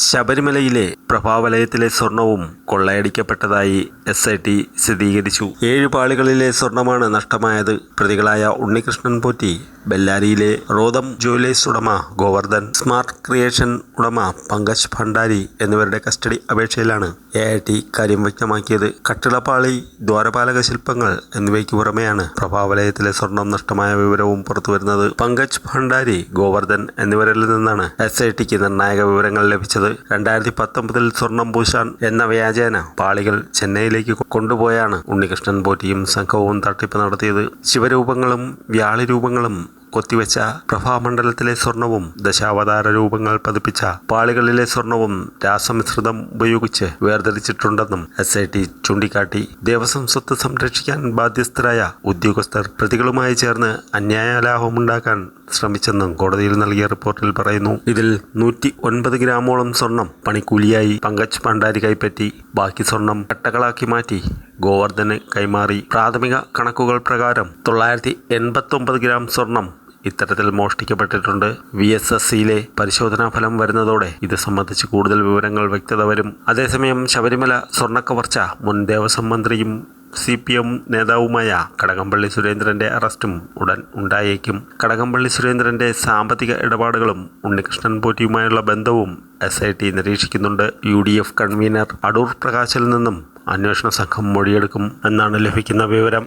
ശബരിമലയിലെ പ്രഭാവലയത്തിലെ സ്വർണവും കൊള്ളയടിക്കപ്പെട്ടതായി S I T സ്ഥിരീകരിച്ചു. ഏഴ് പാളികളിലെ സ്വർണമാണ് നഷ്ടമായത്. പ്രതികളായ ഉണ്ണികൃഷ്ണൻ പോറ്റി ബെല്ലാരിയിലെ റോദം ജുവലേഴ്സ് ഉടമ ഗോവർദ്ധൻ സ്മാർട്ട് ക്രിയേഷൻ ഉടമ പങ്കജ് ഭണ്ഡാരി എന്നിവരുടെ കസ്റ്റഡി അപേക്ഷയിലാണ് എ ഐ ടി കാര്യം വ്യക്തമാക്കിയത്. കട്ടിളപ്പാളി ദ്വാരപാലക ശില്പങ്ങൾ എന്നിവയ്ക്ക് പുറമെയാണ് പ്രഭാവലയത്തിലെ സ്വർണം നഷ്ടമായ വിവരവും പുറത്തുവരുന്നത്. പങ്കജ് ഭണ്ഡാരി ഗോവർദ്ധൻ എന്നിവരിൽ നിന്നാണ് എസ് ഐ ടിക്ക് നിർണായക വിവരങ്ങൾ ലഭിച്ചത്. രണ്ടായിരത്തി പത്തൊമ്പതിൽ സ്വർണം പൂശാൻ എന്ന വ്യാജേന പാളികൾ ചെന്നൈയിലേക്ക് കൊണ്ടുപോയാണ് ഉണ്ണികൃഷ്ണൻ പോറ്റിയും സംഘവും തട്ടിപ്പ് നടത്തിയത്. ശിവരൂപങ്ങളും വ്യാളിരൂപങ്ങളും കൊത്തിവെച്ച പ്രഭാമണ്ഡലത്തിലെ സ്വർണവും ദശാവതാര രൂപങ്ങൾ പതിപ്പിച്ച പാളികളിലെ സ്വർണവും രാസമിശ്രിതം ഉപയോഗിച്ച് വേർതിരിച്ചിട്ടുണ്ടെന്നും എസ് ഐ ടി ചൂണ്ടിക്കാട്ടി. ദേവസ്വം സ്വത്ത് സംരക്ഷിക്കാൻ ബാധ്യസ്ഥരായ ഉദ്യോഗസ്ഥർ പ്രതികളുമായി ചേർന്ന് അന്യായ ലാഭമുണ്ടാക്കാൻ ശ്രമിച്ചെന്നും കോടതിയിൽ നൽകിയ റിപ്പോർട്ടിൽ പറയുന്നു. ഇതിൽ നൂറ്റി ഒൻപത് ഗ്രാമോളം സ്വർണം പണിക്കൂലിയായി പങ്കജ് ഭണ്ഡാരി കൈപ്പറ്റി. ബാക്കി സ്വർണം കട്ടകളാക്കി മാറ്റി ഗോവർദ്ധന് കൈമാറി. പ്രാഥമിക കണക്കുകൾ പ്രകാരം തൊള്ളായിരത്തി എൺപത്തൊമ്പത് ഗ്രാം സ്വർണം ഇത്തരത്തിൽ മോഷ്ടിക്കപ്പെട്ടിട്ടുണ്ട്. വി എസ് എസ് സിയിലെ പരിശോധനാ ഫലം വരുന്നതോടെ ഇത് സംബന്ധിച്ച് കൂടുതൽ വിവരങ്ങൾ വ്യക്തത വരും. അതേസമയം ശബരിമല സ്വർണക്കവർച്ച മുൻ ദേവസ്വം മന്ത്രിയും സി പി എം നേതാവുമായ കടകംപള്ളി സുരേന്ദ്രന്റെ അറസ്റ്റും ഉടൻ ഉണ്ടായേക്കും. കടകംപള്ളി സുരേന്ദ്രന്റെ സാമ്പത്തിക ഇടപാടുകളും ഉണ്ണികൃഷ്ണൻ പോറ്റിയുമായുള്ള ബന്ധവും S I T നിരീക്ഷിക്കുന്നുണ്ട്. U D F convener Adoor പ്രകാശിൽ നിന്നും അന്വേഷണ സംഘം മൊഴിയെടുക്കും എന്നാണ് ലഭിക്കുന്ന വിവരം.